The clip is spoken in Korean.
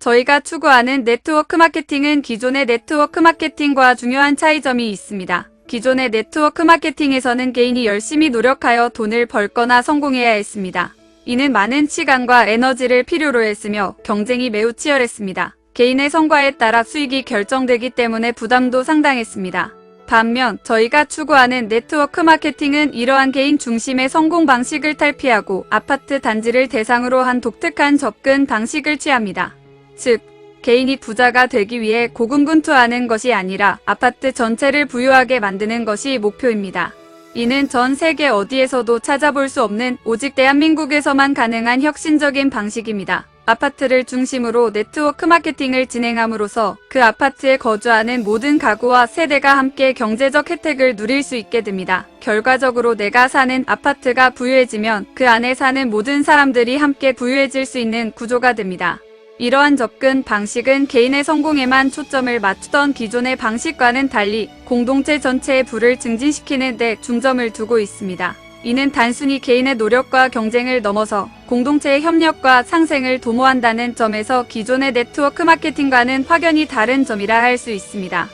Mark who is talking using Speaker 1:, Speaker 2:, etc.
Speaker 1: 저희가 추구하는 네트워크 마케팅은 기존의 네트워크 마케팅과 중요한 차이점이 있습니다. 기존의 네트워크 마케팅에서는 개인이 열심히 노력하여 돈을 벌거나 성공해야 했습니다. 이는 많은 시간과 에너지를 필요로 했으며 경쟁이 매우 치열했습니다. 개인의 성과에 따라 수익이 결정되기 때문에 부담도 상당했습니다. 반면 저희가 추구하는 네트워크 마케팅은 이러한 개인 중심의 성공 방식을 탈피하고 아파트 단지를 대상으로 한 독특한 접근 방식을 취합니다. 즉, 개인이 부자가 되기 위해 고군분투하는 것이 아니라 아파트 전체를 부유하게 만드는 것이 목표입니다. 이는 전 세계 어디에서도 찾아볼 수 없는 오직 대한민국에서만 가능한 혁신적인 방식입니다. 아파트를 중심으로 네트워크 마케팅을 진행함으로써 그 아파트에 거주하는 모든 가구와 세대가 함께 경제적 혜택을 누릴 수 있게 됩니다. 결과적으로 내가 사는 아파트가 부유해지면 그 안에 사는 모든 사람들이 함께 부유해질 수 있는 구조가 됩니다. 이러한 접근 방식은 개인의 성공에만 초점을 맞추던 기존의 방식과는 달리 공동체 전체의 부를 증진시키는 데 중점을 두고 있습니다. 이는 단순히 개인의 노력과 경쟁을 넘어서 공동체의 협력과 상생을 도모한다는 점에서 기존의 네트워크 마케팅과는 확연히 다른 점이라 할 수 있습니다.